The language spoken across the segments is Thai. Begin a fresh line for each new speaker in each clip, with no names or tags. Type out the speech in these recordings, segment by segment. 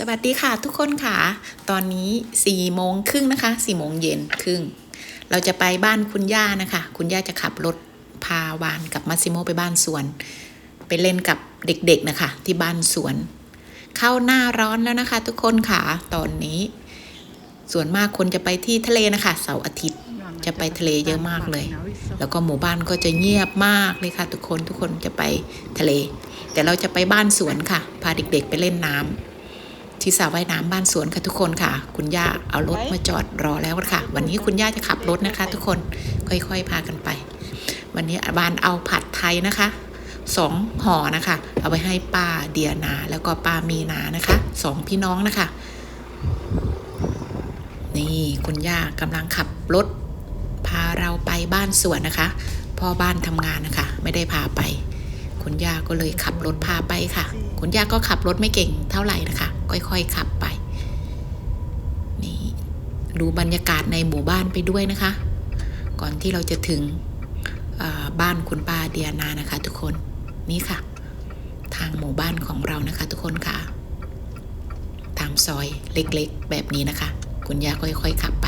สวัสดีค่ะทุกคนค่ะ ตอนนี้4ี่โมงครึ่งนะคะ4ี่โมงเย็นครึ่ง เราจะไปบ้านคุณย่านะคะ คุณย่าจะขับรถพาวานกับมัสซิโมไปบ้านสวน ไปเล่นกับเด็กๆนะคะ ที่บ้านสวน เข้าหน้าร้อนแล้วนะคะ ทุกคนค่ะ ตอนนี้ ส่วนมากคนจะไปที่ทะเลนะคะเสาร์อาทิตย์จะไปทะเลเยอะมากเลย แล้วก็หมู่บ้านก็จะเงียบมากเลยค่ะ ทุกคนทุกคนจะไปทะเล แต่เราจะไปบ้านสวนค่ะ พาเด็กๆไปเล่นน้ำ ที่สระว่ายน้ำบ้านสวนค่ะทุกคนค่ะ คุณย่าเอารถมาจอดรอแล้วค่ะ วันนี้คุณย่าจะขับรถนะคะ ทุกคนค่อยๆพากันไป วันนี้บานเอาผัดไทยนะคะสองห่อนะคะ เอาไว้ให้ป้าเดียนาแล้วก็ป้ามีนานะคะสองพี่น้องนะคะ นี่คุณย่ากำลังขับรถ พาเราไปบ้านสวนนะคะ พ่อบ้านทำงานนะคะ ไม่ได้พาไป คุณย่าก็เลยขับรถพาไปค่ะ คุณย่าก็ขับรถไม่เก่งเท่าไหร่นะคะ ค่อยๆขับไป นี่ดูบรรยากาศในหมู่บ้านไปด้วยนะคะ ก่อนที่เราจะถึงบ้านคุณป้าเดียนานะคะ ทุกคนนี่ค่ะ ทางหมู่บ้านของเรานะคะ ทุกคนค่ะ ตามซอยเล็กๆ แบบนี้นะคะ คุณย่าค่อยๆขับไป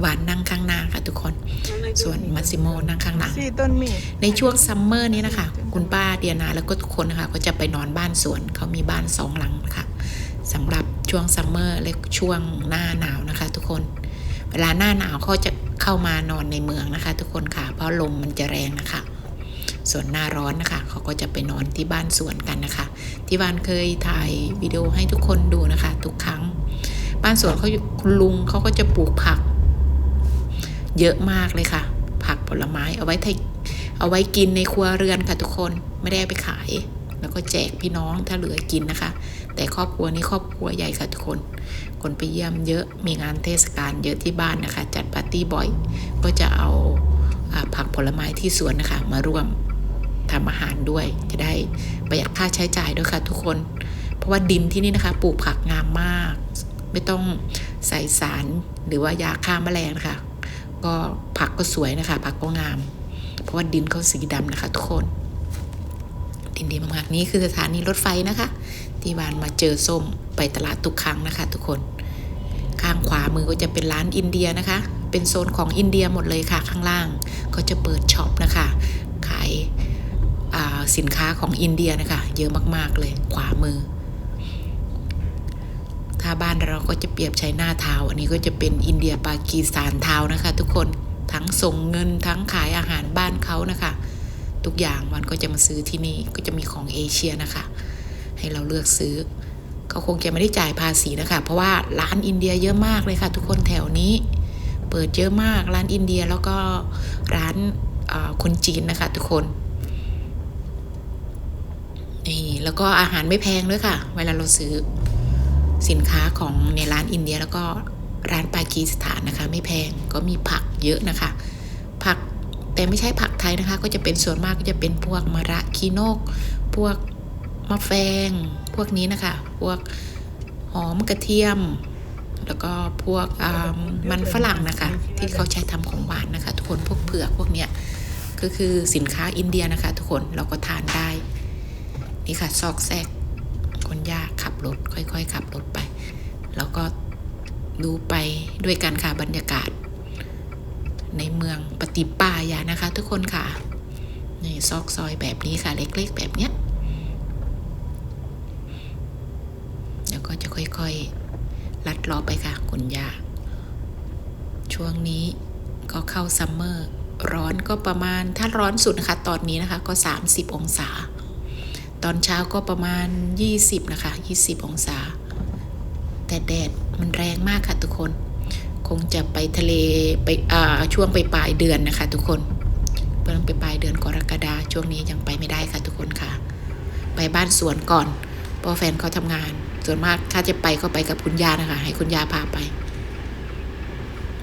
หวานหวานนั่งข้างหน้าค่ะทุกคน ส่วนมัสซิโมนั่งข้างหลัง
สี่ต้นมีด
ในช่วงซัมเมอร์นี้นะคะ คุณป้าเดียนาแล้วก็ทุกคนนะคะก็จะไปนอนบ้านสวนเขามีบ้านสองหลังนะคะสำหรับช่วงซัมเมอร์และช่วงหน้าหนาวนะคะ ทุกคน เวลาหน้าหนาวเขาจะเข้ามานอนในเมืองนะคะ ทุกคนค่ะ เพราะลมมันจะแรงนะคะส่วนหน้าร้อนนะคะ เขาก็จะไปนอนที่บ้านสวนกันนะคะ ที่บ้านเคยถ่ายวิดีโอให้ทุกคนดูนะคะ ทุกครั้ง บ้านสวนเขาอยู่คุณลุงเขาก็จะปลูกผัก เยอะมากเลยค่ะ ผักผลไม้เอาไว้ทเอาไว้กินในครัวเรือนค่ะทุกคนไม่ได้ไปขาย แล้วก็แจกพี่น้องถ้าเหลือกินนะคะ แต่ครอบครัวนี้ครอบครัวใหญ่ค่ะทุกคน คนไปเยี่ยมเยอะมีงานเทศกาลเยอะที่บ้านนะคะ จัดปาร์ตี้บ่อย ก็จะเอาผักผลไม้ที่สวนนะคะ มาร่วมทำอาหารด้วยจะได้ประหยัดค่าใช้จ่ายด้วยค่ะทุกคน เพราะว่าดินที่นี่นะคะปลูกผักงามมาก ไม่ต้องใส่สารหรือว่ายาฆ่าแมลงนะคะ ก็ผักก็สวยนะคะผักก็งาม เพราะว่าดินเขาสีดำนะคะ ทุกคน ดินดีมากๆนี่คือสถานีรถไฟนะคะ ที่วานมาเจอส้มไปตลาดทุกครั้งนะคะ ทุกคน ข้างขวามือก็จะเป็นร้านอินเดียนะคะ เป็นโซนของอินเดียหมดเลยค่ะ ข้างล่างก็จะเปิดช็อปนะคะ ขายสินค้าของอินเดียนะคะ เยอะมากๆเลยขวามือ ถ้าบ้านเราก็จะเปรียบใช้หน้าเท้าอันนี้ก็จะเป็นอินเดียปากีสถานเท้านะคะ ทุกคนทั้งส่งเงินทั้งขายอาหารบ้านเขานะคะ ทุกอย่างมันก็จะมาซื้อที่นี่ก็จะมีของเอเชียนะคะ ให้เราเลือกซื้อเขาคงจะไม่ได้จ่ายภาษีนะคะ เพราะว่าร้านอินเดียเยอะมากเลยค่ะ ทุกคนแถวนี้ เปิดเยอะมากร้านอินเดียแล้วก็ร้านคนจีนนะคะ ทุกคนนี่แล้วก็อาหารไม่แพงด้วยค่ะ เวลาเราซื้อ สินค้าของในร้านอินเดียแล้วก็ร้านปากีสถานนะคะ ไม่แพงก็มีผักเยอะนะคะ ผักแต่ไม่ใช่ผักไทยนะคะ ก็จะเป็นส่วนมากก็จะเป็นพวกมะระคีโนก พวกมะแฟง พวกนี้นะคะ พวกหอมกระเทียม แล้วก็พวกมันฝรั่งนะคะ ที่เขาใช้ทำของหวานนะคะ ทุกคนพวกเผือกพวกเนี้ยก็คือสินค้าอินเดียนะคะ ทุกคนเราก็ทานได้นี่ค่ะซอกแซก คนยากขับรถ ค่อย ๆ ขับรถไป แล้วก็ดูไปด้วยกันค่ะบรรยากาศ ในเมืองปฏิปายานะคะ ทุกคนค่ะนี่ซอกซอยแบบนี้ค่ะ เล็ก ๆ แบบเนี้ยแล้วก็จะค่อยๆ ลัดล้อไปค่ะคุณยาช่วงนี้ก็เข้าซัมเมอร์ร้อนก็ประมาณถ้าร้อนสุดนะคะ ตอนนี้นะคะก็ 30 องศา ตอนเช้าก็ประมาณ 20 นะคะ 20 องศา แต่แดดมันแรงมากค่ะทุกคน คงจะไปทะเลไปอ่าช่วงไปปลายเดือนนะคะทุกคนเพิ่งไปปลายเดือนกรกฎาช่วงนี้ยังไปไม่ได้ค่ะทุกคนค่ะ ไปบ้านสวนก่อนเพราะแฟนเขาทำงาน ส่วนมากถ้าจะไปก็ไปกับคุณยานะคะ ให้คุณยาพาไป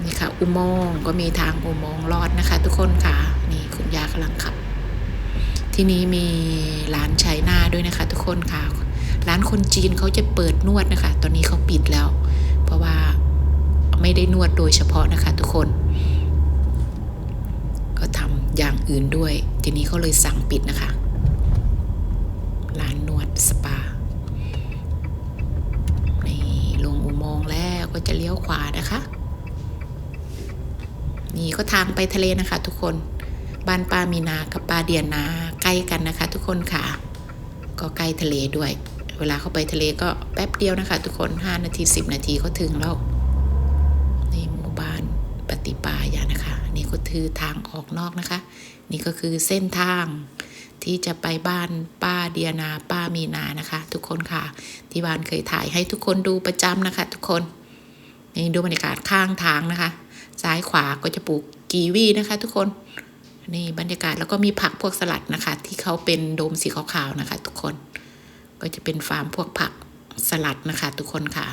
นี่ค่ะ อุโมงค์ก็มีทางอุโมงค์ลอดนะคะ ทุกคนค่ะ นี่คุณยากำลังขับ ที่นี้มีร้านชายนาด้วยนะคะ ทุกคนค่ะ ร้านคนจีนเขาจะเปิดนวดนะคะ ตอนนี้เขาปิดแล้ว เพราะว่าไม่ได้นวดโดยเฉพาะนะคะ ทุกคน ก็ทำอย่างอื่นด้วย ทีนี้เขาเลยสั่งปิดนะคะ ร้านนวดสปาในลงอุโมงค์แล้วก็จะเลี้ยวขวานะคะ นี่ก็ทางไปทะเลนะคะ ทุกคนบ้านป้ามีนากับป้าเดียนา ใกล้กันนะคะ ทุกคนค่ะ ก็ใกล้ทะเลด้วย เวลาเข้าไปทะเลก็แป๊บเดียวนะคะ ทุกคน 5 นาที 10 นาทีก็ถึงแล้วในหมู่บ้านปฏิปายานะคะ นี่ก็คือทางออกนอกนะคะ นี่ก็คือเส้นทางที่จะไปบ้านป้าเดียนา ป้ามีนานะคะ ทุกคนค่ะ ที่บ้านเคยถ่ายให้ทุกคนดูประจำนะคะ ทุกคนนี่ดูบรรยากาศข้างทางนะคะ ซ้ายขวาก็จะปลูกกีวีนะคะ ทุกคน นี่บรรยากาศแล้วก็มีผักพวกสลัดนะคะ ที่เขาเป็นโดมสีขาวๆนะคะ ทุกคนก็จะเป็นฟาร์มพวกผักสลัดนะคะ ทุกคนค่ะ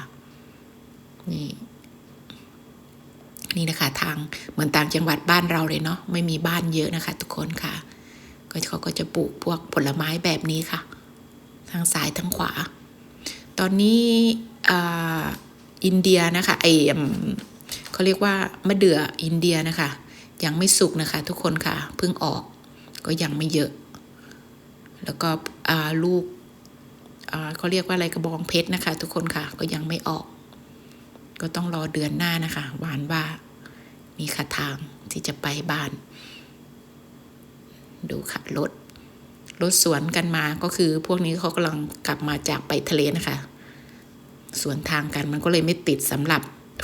นี่นี่นะคะ ทางเหมือนต่างจังหวัดบ้านเราเลยเนาะไม่มีบ้านเยอะนะคะ ทุกคนค่ะ ก็เขาก็จะปลูกพวกผลไม้แบบนี้ค่ะทั้งซ้ายทั้งขวา ตอนนี้อินเดียนะคะไอเขาเรียกว่ามะเดื่ออินเดียนะคะ ยังไม่สุกนะคะ ทุกคนค่ะเพิ่งออกก็ยังไม่เยอะ แล้วก็ลูกเขาเรียกว่าอะไรกระบองเพชรนะคะ ทุกคนค่ะก็ยังไม่ออก ก็ต้องรอเดือนหน้านะคะ หวานว่ามีค่ะทางที่จะไปบ้าน ดูค่ะรถรถสวนกันมาก็คือพวกนี้เขากำลังกลับมาจากไปทะเลนะคะสวนทางกันมันก็เลยไม่ติดสำหรับ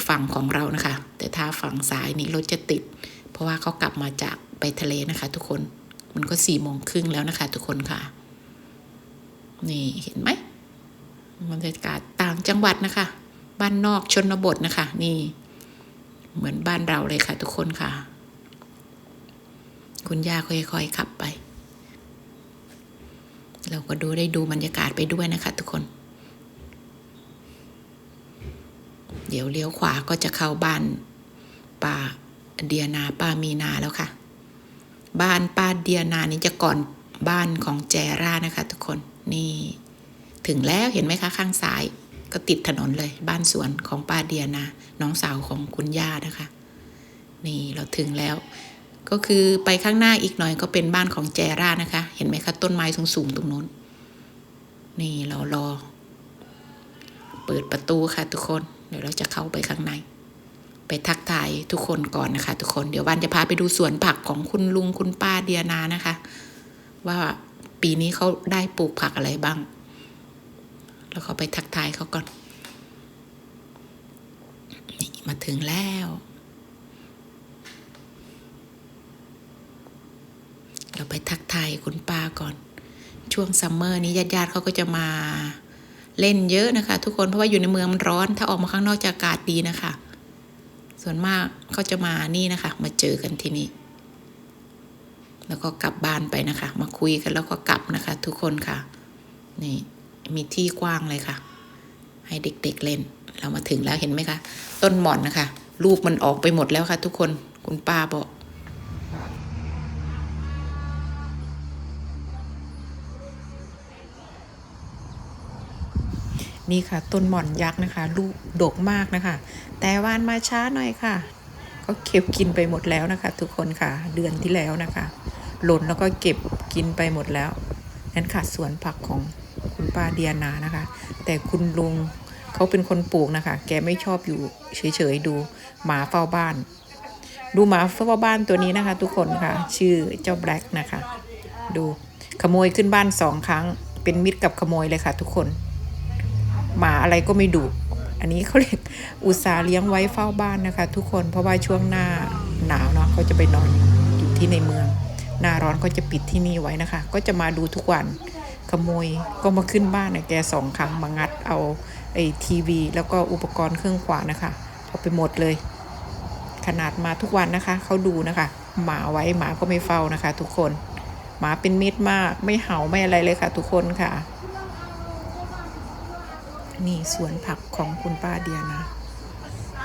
ฝั่งของเรานะคะ แต่ถ้าฝั่งซ้ายนี้รถจะติด เพราะว่าเขากลับมาจากไปทะเลนะคะ ทุกคนมันก็สี่โมงครึ่งแล้วนะคะ ทุกคนค่ะ นี่เห็นไหมบรรยากาศต่างจังหวัดนะคะ บ้านนอกชนบทนะคะ นี่ เหมือนบ้านเราเลยค่ะ ทุกคนค่ะ คุณย่าค่อยๆขับไป เราก็ดูได้ดูบรรยากาศไปด้วยนะคะ ทุกคน เดี๋ยวเลี้ยวขวาก็จะเข้าบ้านป้า เดียนาป้ามีนาแล้วค่ะ บ้านป้าเดียนานี่จะก่อนบ้านของแจร่านะคะ ทุกคนนี่ถึงแล้วเห็นไหมคะข้างซ้าย ก็ติดถนนเลย บ้านสวนของป้าเดียนา น้องสาวของคุณย่านะคะ นี่เราถึงแล้ว ก็คือไปข้างหน้าอีกหน่อยก็เป็นบ้านของแจร่านะคะ เห็นไหมคะต้นไม้สูงๆตรงนู้นนี่เรารอ เปิดประตูค่ะทุกคน เดี๋ยวเราจะเข้าไปข้างใน ไปทักทายทุกคนก่อนนะคะ ทุกคนเดี๋ยววันจะพาไปดูสวนผักของคุณลุงคุณป้าเดียนานะคะ ว่าปีนี้เขาได้ปลูกผักอะไรบ้าง แล้วเขาไปทักทายเขาก่อนนี่มาถึงแล้ว เราไปทักทายคุณป้าก่อน ช่วงซัมเมอร์นี้ญาติๆเขาก็จะมาเล่นเยอะนะคะ ทุกคนเพราะว่าอยู่ในเมืองมันร้อน ถ้าออกมาข้างนอกจะอากาศดีนะคะ ส่วนมากเขาจะมานี่นะคะ มาเจอกันที่นี่แล้วก็กลับบ้านไปนะคะ มาคุยกันแล้วก็กลับนะคะ ทุกคนค่ะ นี่มีที่กว้างเลยค่ะ ให้เด็กๆเล่น เรามาถึงแล้วเห็นไหมคะ ต้นหมอนนะคะ ลูกมันออกไปหมดแล้วค่ะ ทุกคนคุณป้าบอก นี่ค่ะ ต้นหม่อนยักษ์นะคะลูกดกมากนะคะ แต่วานมาช้าหน่อยค่ะ ก็เก็บกินไปหมดแล้วนะคะ ทุกคนค่ะเดือนที่แล้วนะคะ หล่นแล้วก็เก็บกินไปหมดแล้วนั่นค่ะสวนผักของคุณป้าเดียนานะคะ แต่คุณลุงเขาเป็นคนปลูกนะคะ แกไม่ชอบอยู่เฉยๆดูหมาเฝ้าบ้าน ดูหมาเฝ้าบ้านตัวนี้นะคะ ทุกคนค่ะ ชื่อเจ้าแบล็กนะคะ ดูขโมยขึ้นบ้านสองครั้ง เป็นมิตรกับขโมยเลยค่ะ ทุกคน หมาอะไรก็ไม่ดุอันนี้เขาเรียกอุตสาเลี้ยงไว้เฝ้าบ้านนะคะ ทุกคนเพราะว่าช่วงหน้าหนาวเนาะเขาจะไปนอนอยู่ที่ในเมือง หน้าร้อนก็จะปิดที่นี่ไว้นะคะ ก็จะมาดูทุกวันขโมยก็มาขึ้นบ้านนะแกสองครั้งมางัดเอาไอ้ทีวี แล้วก็อุปกรณ์เครื่องขวานะคะเอาไปหมดเลย ขนาดมาทุกวันนะคะเขาดูนะคะ หมาไว้หมาก็ไม่เฝ้านะคะ ทุกคนหมาเป็นมิตรมากไม่เห่าไม่อะไรเลยค่ะ ทุกคนค่ะ นี่สวนผักของคุณป้าเดียนะ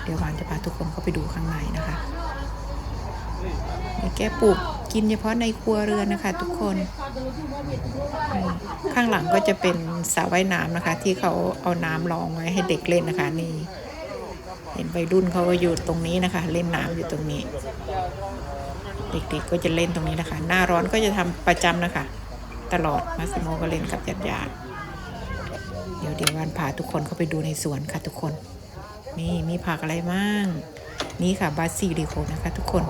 เดี๋ยววานจะพาทุกคนเข้าไปดูข้างในนะคะแกปลูกกินเฉพาะในครัวเรือนนะคะ ทุกคน ข้างหลังก็จะเป็นสระว่ายน้ำนะคะ ที่เขาเอาน้ำรองไว้ให้เด็กเล่นนะคะ นี่ เห็นวัยรุ่นเขาก็อยู่ตรงนี้นะคะ เล่นน้ำอยู่ตรงนี้ เด็กๆก็จะเล่นตรงนี้นะคะ หน้าร้อนก็จะทำประจำนะคะ ตลอดมาซิโมก็เล่นกับญาติๆ เดี๋ยวเดี๋ยววันพาทุกคนเข้าไปดูในสวนค่ะทุกคน นี่มีผักอะไรบ้าง นี่ค่ะบาซิลิโคนะคะ ทุกคน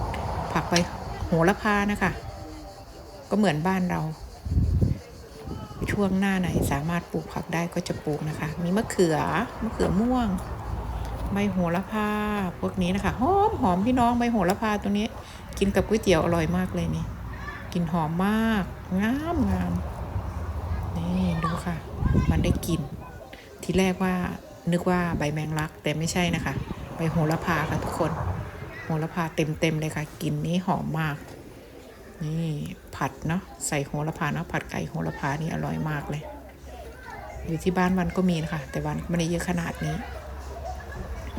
ผักใบโหระพานะคะ ก็เหมือนบ้านเรา ช่วงหน้าไหนสามารถปลูกผักได้ก็จะปลูกนะคะ มีมะเขือ มะเขือม่วง ใบโหระพา พวกนี้นะคะ หอมหอมพี่น้องใบโหระพาตัวนี้ กินกับก๋วยเตี๋ยวอร่อยมากเลยนี่ กินหอมมาก งามงามนี่ดูค่ะ มันได้กลิ่นทีแรกว่านึกว่าใบแมงลัก แต่ไม่ใช่นะคะ ใบโหระพาค่ะทุกคน โหระพาเต็มเต็มๆเลยค่ะกลิ่นนี้หอมมาก นี่ผัดเนาะใส่โหระพาเนาะผัดไก่โหระพานี่อร่อยมากเลย อยู่ที่บ้านวันก็มีนะคะแต่วันไม่ได้เยอะขนาดนี้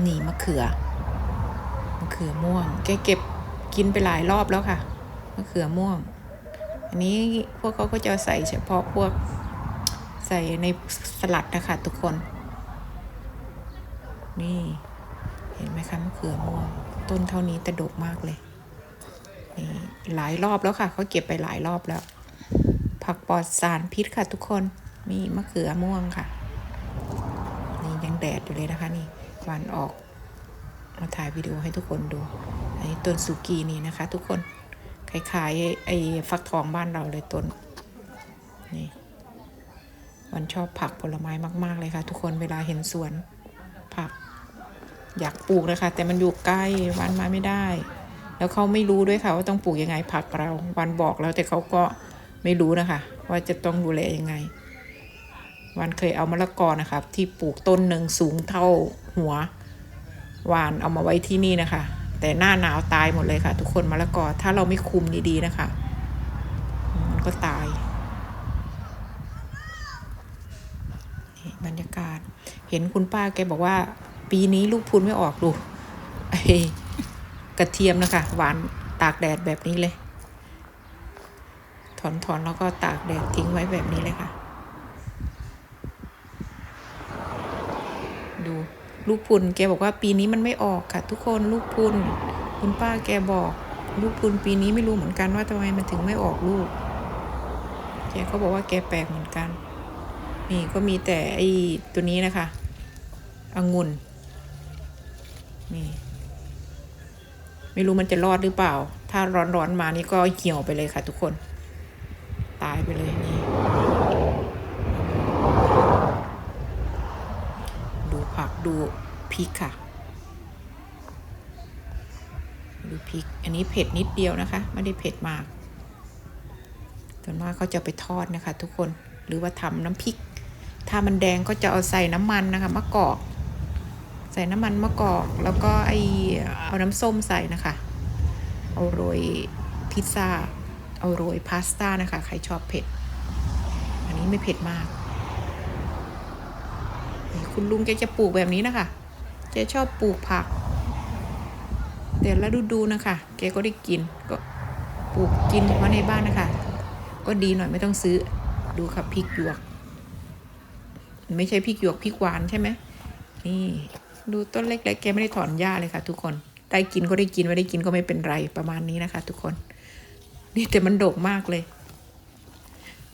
นี่มะเขือมะเขือม่วง แกเก็บกินไปหลายรอบแล้วค่ะมะเขือม่วง อันนี้พวกเขาก็จะใส่เฉพาะพวก ใส่ในสลัดนะคะทุกคน นี่ เห็นไหมคะมะเขือม่วงต้นเท่านี้แต่ดกมากเลย นี่หลายรอบแล้วค่ะเขาเก็บไปหลายรอบแล้ว ผักปลอดสารพิษค่ะทุกคนมีมะเขือม่วงค่ะ นี่ยังแดดอยู่เลยนะคะนี่วันออกมาถ่ายวิดีโอให้ทุกคนดูอันนี้ต้นสุกีนี่นะคะ ทุกคนคล้ายๆไอ้ฟักทองบ้านเราเลยต้นนี่ วันชอบผักผลไม้มาก ๆ เลยค่ะ ทุกคนเวลาเห็นสวนผัก อยากปลูกนะคะแต่มันอยู่ใกล้วันมาไม่ได้ แล้วเขาไม่รู้ด้วยค่ะ ว่าต้องปลูกยังไงผักเราวันบอกแล้วแต่เขาก็ไม่รู้นะคะ ว่าจะต้องดูแลยังไง วันเคยเอามะละกอนะคะที่ปลูกต้นหนึ่งสูงเท่าหัววานเอามาไว้ที่นี่นะคะ แต่หน้าหนาวตายหมดเลยค่ะ ทุกคนมะละกอถ้าเราไม่คุมดีๆนะคะ มันก็ตายนี่ บรรยากาศ เห็นคุณป้าแกบอกว่า ปีนี้ลูกพุนไม่ออกดูไอ้กระเทียมนะคะหวานตากแดดแบบนี้เลย ถอนถอนแล้วก็ตากแดดทิ้งไว้แบบนี้เลยค่ะ ดูลูกพุนแกบอกว่าปีนี้มันไม่ออกค่ะ ทุกคนลูกพุนคุณป้าแกบอกลูกพุนปีนี้ไม่รู้เหมือนกันว่าทำไมมันถึงไม่ออกลูก แกก็บอกว่าแกแปลกเหมือนกัน นี่ก็มีแต่ไอ้ตัวนี้นะคะองุ่นนี่ไม่รู้มันจะรอดหรือเปล่า ถ้าร้อนๆมานี่ก็เหี่ยวไปเลยค่ะ ทุกคน ตายไปเลยนี่ดูผักดูพริกค่ะ ดูพริก อันนี้เผ็ดนิดเดียวนะคะ ไม่ได้เผ็ดมากส่วนมากเขาจะไปทอดนะคะ ทุกคน หรือว่าทำน้ำพริก ถ้ามันแดงก็จะเอาใส่น้ำมันนะคะมะกอก ใส่น้ำมันมะกอก แล้วก็ไอเอาน้ำส้มใส่นะคะ เอาโรยพิซซ่า เอาโรยพาสต้านะคะ ใครชอบเผ็ด อันนี้ไม่เผ็ดมาก คุณลุงแกจะปลูกแบบนี้นะคะแกชอบปลูกผัก แต่ละฤดูนะคะ แกก็ได้กินก็ปลูกกินเฉพาะในบ้านนะคะ ก็ดีหน่อยไม่ต้องซื้อดูค่ะพริกหยวก ไม่ใช่พริกหยวกพริกหวานใช่ไหมนี่ดูต้นเล็กๆแกไม่ได้ถอนหญ้าเลยค่ะ ทุกคนได้กินก็ได้กินไม่ได้กินก็ไม่เป็นไรประมาณนี้นะคะ ทุกคน นี่แต่มันโดกมากเลย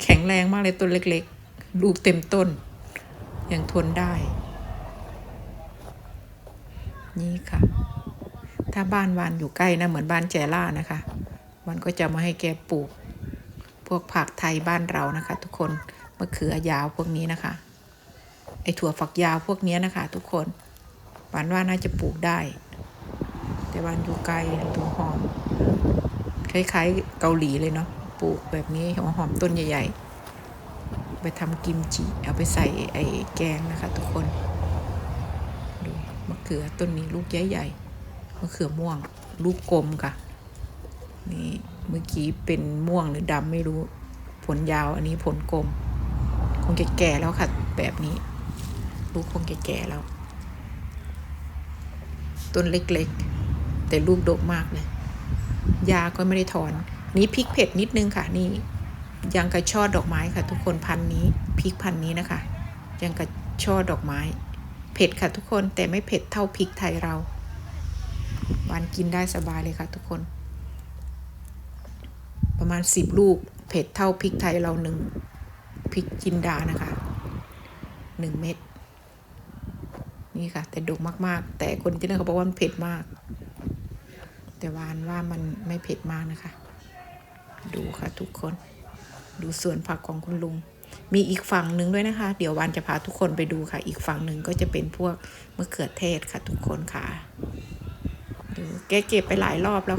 แข็งแรงมากเลยต้นเล็ก ๆ ลูกเต็มต้นยังทนได้ นี่ค่ะ ถ้าบ้านวานอยู่ใกล้นะเหมือนบ้านแจล่านะคะวันก็จะมาให้แกปลูก พวกผักไทยบ้านเรานะคะ ทุกคนมะเขือยาวพวกนี้นะคะ ไอถั่วฝักยาวพวกนี้นะคะ ทุกคนหวานว่าน่าจะปลูกได้ แต่วานอยู่ไกลตัวหอม คล้ายๆเกาหลีเลยเนาะปลูกแบบนี้หัวหอมต้นใหญ่ ๆ ไปทำกิมจิ เอาไปใส่ไอ้แกงนะคะ ทุกคนดูมะเขือต้นนี้ลูกใหญ่ๆมะเขือม่วง ลูกกลมค่ะ นี่เมื่อกี้เป็นม่วงหรือดำไม่รู้ ผลยาวอันนี้ผลกลม คงแก่แล้วค่ะแบบนี้ ลูกคงแก่ๆแล้ว ต้นเล็กๆ แต่ลูกดกมากเลยยาก็ไม่ได้ถอน นี่พริกเผ็ดนิดนึงค่ะ นี่ยังกระช่อดอกไม้ค่ะ ทุกคนพันนี้พริกพันนี้นะคะ ยังกระช่อดอกไม้ เผ็ดค่ะทุกคนแต่ไม่เผ็ดเท่าพริกไทยเราหวานกินได้สบายเลยค่ะ ทุกคน ประมาณสิบลูก เผ็ดเท่าพริกไทยเราหนึ่งพริกจินดานะคะหนึ่งเม็ด นี่ค่ะ แต่ดกมากๆ แต่คนที่นั่นเขาบอกว่ามันเผ็ดมาก แต่วานว่ามันไม่เผ็ดมากนะคะ ดูค่ะทุกคน ดูสวนผักของคุณลุง มีอีกฝั่งหนึ่งด้วยนะคะ เดี๋ยววานจะพาทุกคนไปดูค่ะ อีกฝั่งหนึ่งก็จะเป็นพวกมะเขือเทศค่ะ ทุกคนค่ะดูแกเก็บไปหลายรอบแล้ว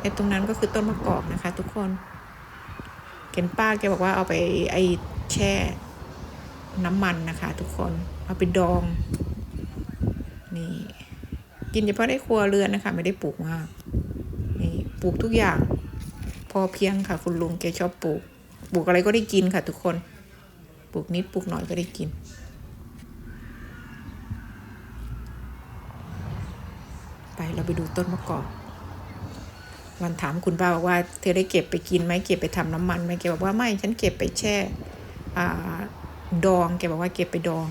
ไอ้ตรงนั้นก็คือต้นมะกอกนะคะ ทุกคนเห็นป้าแกบอกว่าเอาไปไอ้แช่น้ำมันนะคะ ทุกคนเอาไปดอง นี่ กินเฉพาะในครัวเรือนนะคะ ไม่ได้ปลูกมาก นี่ปลูกทุกอย่าง พอเพียงค่ะ คุณลุงแกชอบปลูก ปลูกอะไรก็ได้กินค่ะ ทุกคน ปลูกนิดปลูกหน่อยก็ได้กินไปเราไปดูต้นมะกอกวันถามคุณป้าบอกว่าเธอได้เก็บไปกินไหมเก็บไปทำน้ำมันไหมแกบอกว่าไม่ฉันเก็บไปแช่อดองแกบอกว่าเก็บไปดอง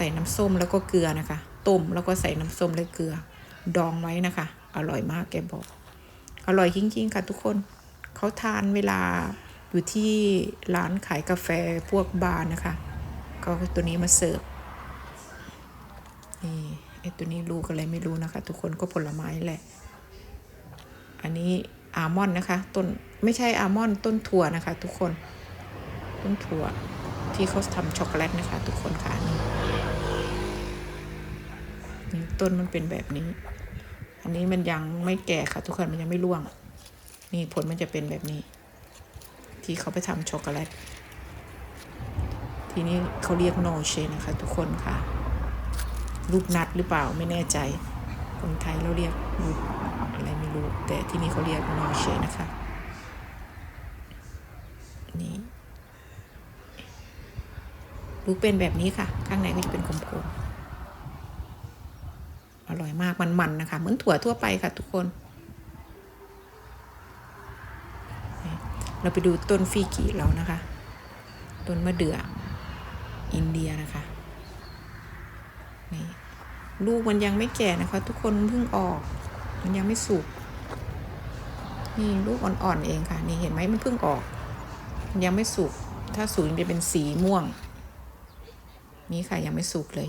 ส่น้ำส้มแล้วก็เกลือนะคะ ต้มแล้วก็ใส่น้ำส้มและเกลือ ดองไว้นะคะ อร่อยมากแกบอก อร่อยจริงๆค่ะทุกคน เขาทานเวลาอยู่ที่ร้านขายกาแฟพวกบาร์นะคะ ก็ตัวนี้มาเสิร์ฟ นี่ไอตัวนี้ลูกอะไรไม่รู้นะคะ ทุกคนก็ผลไม้แหละ อันนี้อาร์มอนด์นะคะ ต้นไม่ใช่อาร์มอนด์ต้นถั่วนะคะ ทุกคน ต้นถั่วที่เขาทำช็อกโกแลตนะคะ ทุกคนค่ะนี่ นี่ต้นมันเป็นแบบนี้ อันนี้มันยังไม่แก่ค่ะ ทุกคนมันยังไม่ร่วง นี่ผลมันจะเป็นแบบนี้ ที่เขาไปทำช็อกโกแลต ทีนี้เขาเรียกโนเชนะคะ ทุกคนค่ะ ลูกนัดหรือเปล่าไม่แน่ใจ คนไทยเราเรียกลูกอะไรไม่รู้ แต่ที่นี่เขาเรียกโนเชนะคะนี่ลูกเป็นแบบนี้ค่ะ ข้างในก็จะเป็นคมๆ อร่อยมากมันๆนะคะ เหมือนถั่วทั่วไปค่ะทุกคน เราไปดูต้นฟีกิเรานะคะ ต้นมะเดื่ออินเดียนะคะนี่ลูกมันยังไม่แก่นะคะ ทุกคนเพิ่งออก มันยังไม่สุกนี่ลูกอ่อนๆเองค่ะ นี่เห็นไหมมันเพิ่งออกมันยังไม่สุก ถ้าสุกจะเป็นสีม่วง นี่ค่ะยังไม่สุกเลย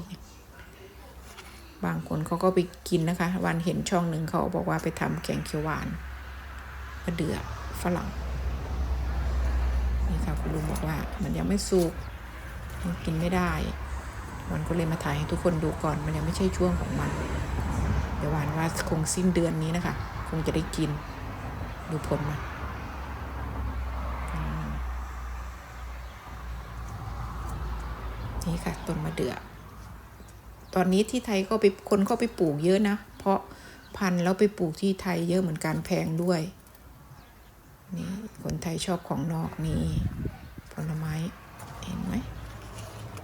บางคนเขาก็ไปกินนะคะ วันเห็นช่องหนึ่งเขาบอกว่าไปทำแกงเขียวหวานมะเดื่อฝรั่งนี่ค่ะคุณลุงบอกว่ามันยังไม่สุกมันกินไม่ได้ วันก็เลยมาถ่ายให้ทุกคนดูก่อน มันยังไม่ใช่ช่วงของมัน เดี๋ยววันว่าคงสิ้นเดือนนี้นะคะ คงจะได้กิน ดูผลมันนี่ค่ะต้นมะเดื่อ ตอนนี้ที่ไทยก็ไปคนก็ไปปลูกเยอะนะ เพราะพันธุ์แล้วไปปลูกที่ไทยเยอะเหมือนกันแพงด้วยนี่คนไทยชอบของนอกนี่ผลไม้เห็นไหม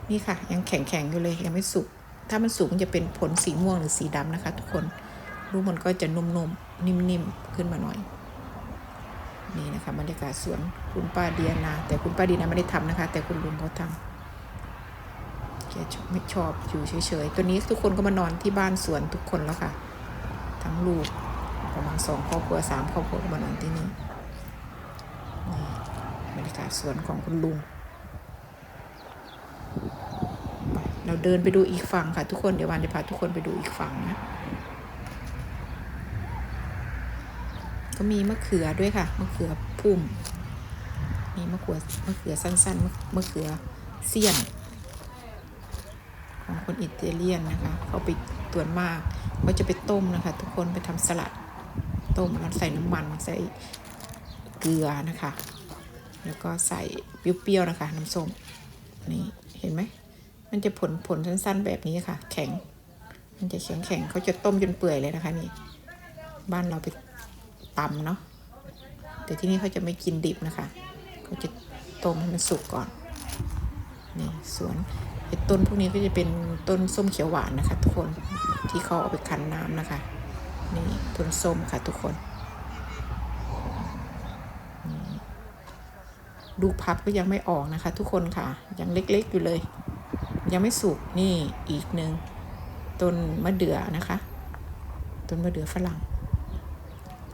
นี่ค่ะ ยังแข็งๆอยู่เลยยังไม่สุก ถ้ามันสุกมันจะเป็นผลสีม่วงหรือสีดำนะคะ ทุกคนรูปมันก็จะนุ่มๆนิ่มๆขึ้นมาหน่อย นี่นะคะบรรยากาศสวนคุณป้าเดียนา แต่คุณป้าเดียนาไม่ได้ทำนะคะ แต่คุณลุงเขาทำ แกไม่ชอบอยู่เฉยๆ ตัวนี้ทุกคนก็มานอนที่บ้านสวนทุกคนแล้วค่ะ ทั้งลูกประมาณสองครอบครัวสามครอบครัวก็มานอนที่นี่นี่บรรยากาศสวนของคุณลุงไปเราเดินไปดูอีกฝั่งค่ะทุกคนเดี๋ยววันจะพาทุกคนไปดูอีกฝั่งนะก็มีมะเขือด้วยค่ะมะเขือพุ่มมีมะเขือมะเขือสั้นๆมะมะเขือเสี้ยน ของคนอิตาเลียนนะคะเขาไปตวนมากเขาจะไปต้มนะคะ ทุกคนไปทำสลัด ต้มแล้วใส่น้ำมันใส่เกลือนะคะ แล้วก็ใส่เปรี้ยวๆนะคะ น้ำส้มนี่เห็นไหมมันจะผลผลสั้นๆแบบนี้ค่ะ แข็ง มันจะแข็งแข็งๆเขาจะต้มจนเปื่อยเลยนะคะนี่ บ้านเราไปตำเนาะแต่ที่นี่เขาจะไม่กินดิบนะคะเขาจะต้มให้มันสุกก่อนนี่สวน ต้นพวกนี้ก็จะเป็นต้นส้มเขียวหวานนะคะ ทุกคนที่เขาเอาไปคั้นน้ำนะคะ นี่ต้นส้มค่ะทุกคนลูกพับก็ยังไม่ออกนะคะ ทุกคนค่ะ ยังเล็กๆอยู่เลย ยังไม่สุกนี่อีกหนึ่งต้นมะเดื่อนะคะต้นมะเดื่อฝรั่ง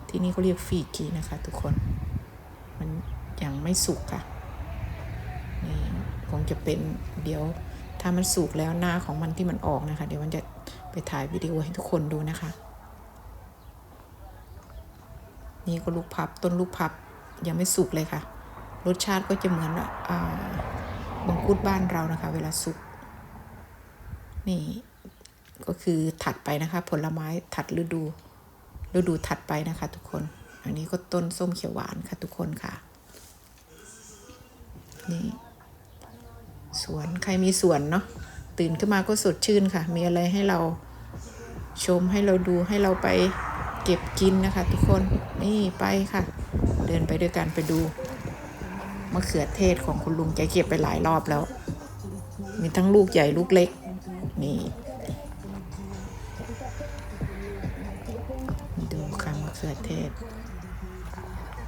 ที่นี่เขาเรียกฟีกีนะคะ ทุกคนมันยังไม่สุกค่ะนี่คงจะเป็นเดี๋ยว ถ้ามันสุกแล้วหน้าของมันที่มันออกนะคะ เดี๋ยวมันจะไปถ่ายวิดีโอให้ทุกคนดูนะคะ นี่ก็ลูกพับต้นลูกพับยังไม่สุกเลยค่ะ รสชาติก็จะเหมือนอ่ามังคุดบ้านเรานะคะ เวลาสุกนี่ก็คือถัดไปนะคะ ผลไม้ถัดฤดู ฤดูถัดไปนะคะ ทุกคน อันนี้ก็ต้นส้มเขียวหวานค่ะ ทุกคนค่ะ นี่ สวนใครมีสวนเนาะตื่นขึ้นมาก็สดชื่นค่ะ มีอะไรให้เราชมให้เราดูให้เราไปเก็บกินนะคะ ทุกคนนี่ไปค่ะ เดินไปด้วยกันไปดูมะเขือเทศของคุณลุงแกเก็บไปหลายรอบแล้ว มีทั้งลูกใหญ่ลูกเล็ก นี่ดูค่ะมะเขือเทศ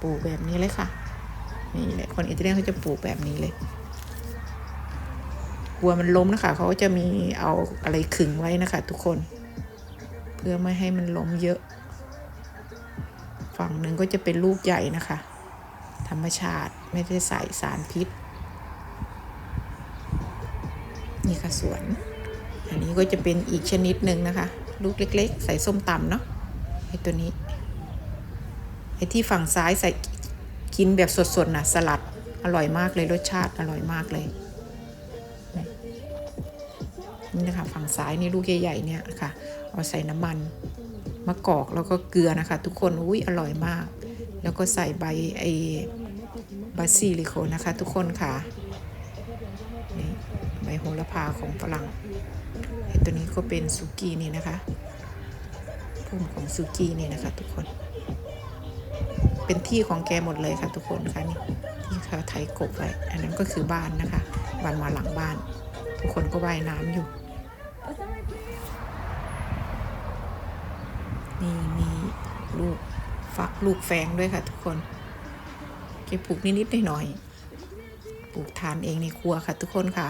ปลูกแบบนี้เลยค่ะ นี่แหละคนอิตาเลียนเขาจะปลูกแบบนี้เลยัวมันล้มนะคะเขาก็จะมีเอาอะไรขึงไว้นะคะ ทุกคน เพื่อไม่ให้มันล้มเยอะ ฝั่งหนึ่งก็จะเป็นลูกใหญ่นะคะ ธรรมชาติไม่ได้ใส่สารพิษ นี่ค่ะสวน อันนี้ก็จะเป็นอีกชนิดหนึ่งนะคะ ลูกเล็ก ๆ ใส่ส้มตำเนาะไอตัวนี้ไอที่ฝั่งซ้ายใส่กินแบบสดๆนะสลัดอร่อยมากเลยรสชาติอร่อยมากเลย นี่นะคะฝั่งซ้ายนี่ลูกใหญ่ๆเนี่ยค่ะ เอาใส่น้ำมันมะกอกแล้วก็เกลือนะคะ ทุกคนอุ้ยอร่อยมาก แล้วก็ใส่ใบไอ้บาซิลิโคนะคะ ทุกคนค่ะนี่ใบโหระพาของฝรั่งไอ้ตัวนี้ก็เป็นซูกี้นี่นะคะพุ่มของซูกี้นี่นะคะ ทุกคน เป็นที่ของแกหมดเลยค่ะ ทุกคนค่ะนี่ที่เขาไถกบไว้อันนั้นก็คือบ้านนะคะบ้านมาหลังบ้าน ทุกคนก็ว่ายน้ำอยู่ นี่มีลูกฟักลูกแฟงด้วยค่ะ ทุกคนเก็บปลูกนิดๆหน่อยๆปลูกทานเองในครัวค่ะ ทุกคนค่ะ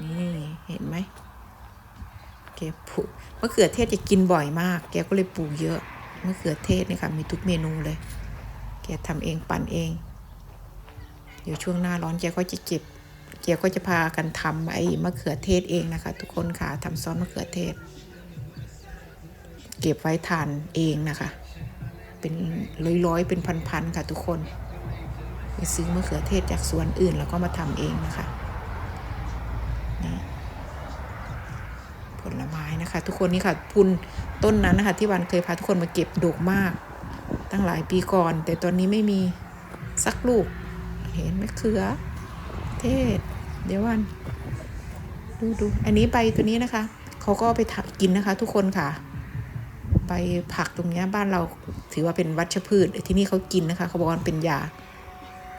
นี่เห็นไหมแกปลูกมะเขือเทศจะกินบ่อยมาก แกก็เลยปลูกเยอะมะเขือเทศนี่ค่ะมีทุกเมนูเลย แกทำเองปั่นเอง เดี๋ยวช่วงหน้าร้อนแกก็จะเก็บแกก็จะพากันทำไอ้มะเขือเทศเองนะคะ ทุกคนค่ะทำซอสมะเขือเทศ เก็บไว้ทานเองนะคะ เป็นร้อยๆ เป็นพันๆค่ะทุกคน ไปซื้อมะเขือเทศจากสวนอื่นแล้วก็มาทำเองนะคะนี่ผลไม้นะคะ ทุกคนนี่ค่ะพุนต้นนั้นนะคะ ที่วันเคยพาทุกคนมาเก็บดกมาก ตั้งหลายปีก่อน แต่ตอนนี้ไม่มีสักลูก เห็นมะเขือ เทศ เดี๋ยววัน ดูดูอันนี้ใบตัวนี้นะคะ เขาก็ไปกินนะคะ ทุกคนค่ะ ใบผักตรงนี้บ้านเราถือว่าเป็นวัชพืชที่นี่เขากินนะคะเขาบอกว่าเป็นยา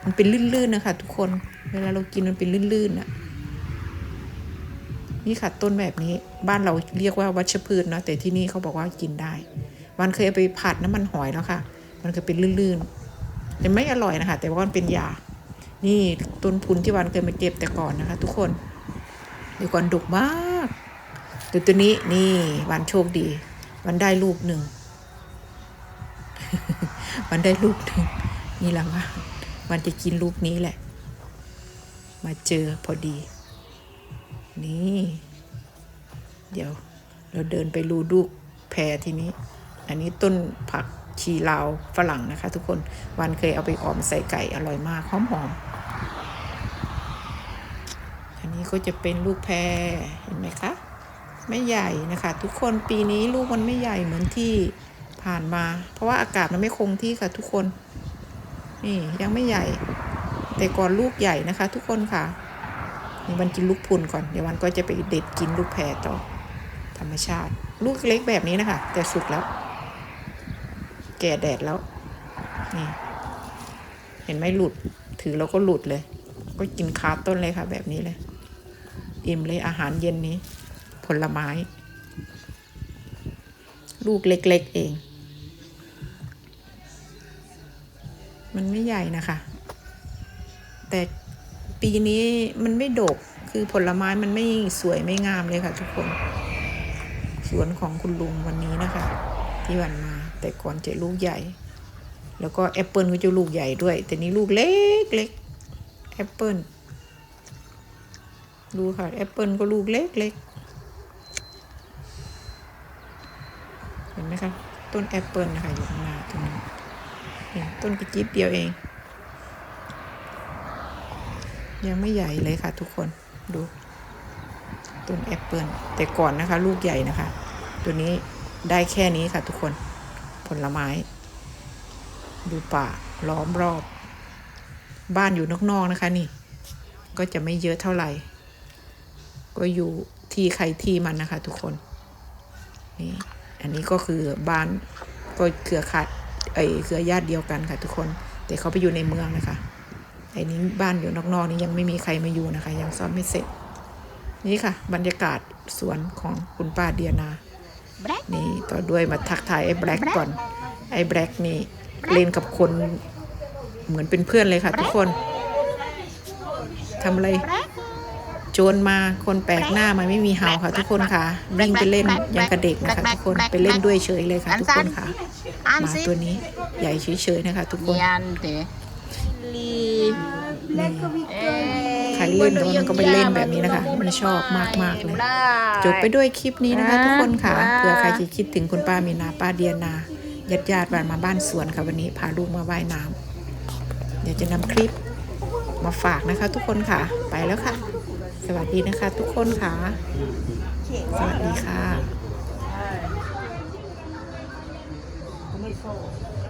มันเป็นลื่นๆนะคะทุกคน เวลาเรากินมันเป็นลื่นๆอะนี่ค่ะต้นแบบนี้บ้านเราเรียกว่าวัชพืชนะแต่ที่นี่เขาบอกว่ากินได้วันเคยเอาไปผัดน้ำมันหอยแล้วค่ะ มันก็เป็นลื่นๆแต่ไม่อร่อยนะคะ แต่ว่ามันเป็นยา นี่ต้นพุนที่วันเคยมาเก็บแต่ก่อนนะคะ ทุกคนเดี๋ยวก่อนดุกมากแต่ตัวนี้นี่วันโชคดี วันได้ลูกหนึ่งวันได้ลูกหนึ่ง นี่แหละว่าวันจะกินลูกนี้แหละ มาเจอพอดี นี่ เดี๋ยว เราเดินไปรูลูกแพรทีนี้ อันนี้ต้นผักชีลาวฝรั่งนะคะ ทุกคน วันเคยเอาไปออมใส่ไก่อร่อยมากหอมหอมอันนี้ก็จะเป็นลูกแพรเห็นไหมคะ ไม่ใหญ่นะคะ ทุกคนปีนี้ลูกมันไม่ใหญ่เหมือนที่ผ่านมา เพราะว่าอากาศมันไม่คงที่ค่ะทุกคน นี่ยังไม่ใหญ่ แต่ก่อนลูกใหญ่นะคะ ทุกคนค่ะนี่วันกินลูกพุนก่อนเดี๋ยววันก็จะไปเด็ดกินลูกแพรต่อ ธรรมชาติ ลูกเล็กแบบนี้นะคะ แต่สุกแล้ว แก่แดดแล้ว นี่ เห็นไหมหลุด ถือแล้วก็หลุดเลย ก็กินคาต้นเลยค่ะ แบบนี้เลย อิ่มเลยอาหารเย็นนี้ ลไม้ ลูกเล็ก ๆ เอง มันไม่ใหญ่นะคะ แต่ปีนี้มันไม่ดกคือผลไม้มันไม่สวยไม่งามเลยค่ะทุกคน สวนของคุณลุงวันนี้นะคะ ที่วันมา แต่ก่อนจะลูกใหญ่ แล้วก็แอปเปิลก็จะลูกใหญ่ด้วย แต่นี้ลูกเล็กเล็กแอปเปิลดูค่ะแอปเปิลก็ลูกเล็กเล็กเห็น ไหมคะ ต้นแอปเปิลนะคะอยู่ข้างหน้าตรงนี้ต้นกระจิบเดียวเอง ยังไม่ใหญ่เลยค่ะ ทุกคนดูต้นแอปเปิลแต่ก่อนนะคะ ลูกใหญ่นะคะ ตัวนี้ได้แค่นี้ค่ะ ทุกคนผลไม้ ดูป่าล้อมรอบ บ้านอยู่นอกๆนะคะ นี่ ก็จะไม่เยอะเท่าไหร่ ก็อยู่ที่ใครที่มันนะคะ ทุกคนนี่ อันนี้ก็คือบ้านก็เครือขัดไอยเครือญาติเดียวกันค่ะทุกคน แต่เขาไปอยู่ในเมืองนะคะไอ้นี้บ้านอยู่นอกๆนี่ยังไม่มีใครมาอยู่นะคะ ยังซ่อมไม่เสร็จ นี่ค่ะ บรรยากาศสวนของคุณป้าเดียนา นี่ต่อด้วยมาทักทายไอ้แบล็กก่อน ไอ้แบล็กนี่เล่นกับคนเหมือนเป็นเพื่อนเลยค่ะทุกคนทำอะไร โจรมาคนแปลกหน้ามาไม่มีเห่าค่ะทุกคนค่ะวิ่งไปเล่นยังกระเด็กนะคะทุกคนไปเล่นด้วยเฉยเลยค่ะทุกคนค่ะห
An
มา
sih?
ตัวนี้ใหญ่เฉยๆนะคะ ทุกคน
Yan deh. Li.
ใครเล่นกับมันก็ไปเล่นแบบนี้นะคะ มันชอบมากๆเลยจบไปด้วยคลิปนี้นะคะ ทุกคนค่ะเผื่อใครจะคิดถึงคุณป้ามีนาป้าเดียนาญาติญาติๆมาบ้านสวนค่ะวันนี้พาลูกมาว่ายน้ำเดี๋ยวจะนำคลิปมาฝากนะคะทุกคนค่ะ ไปแล้วค่ะ สวัสดีนะคะทุกคนค่ะ สวัสดีค่ะ